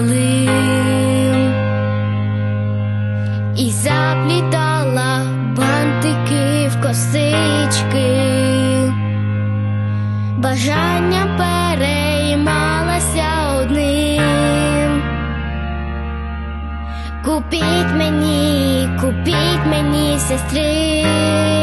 палив і заплітала бантики в косички, бажання переймалася одним. Купіть мені, купіть мені, сестри.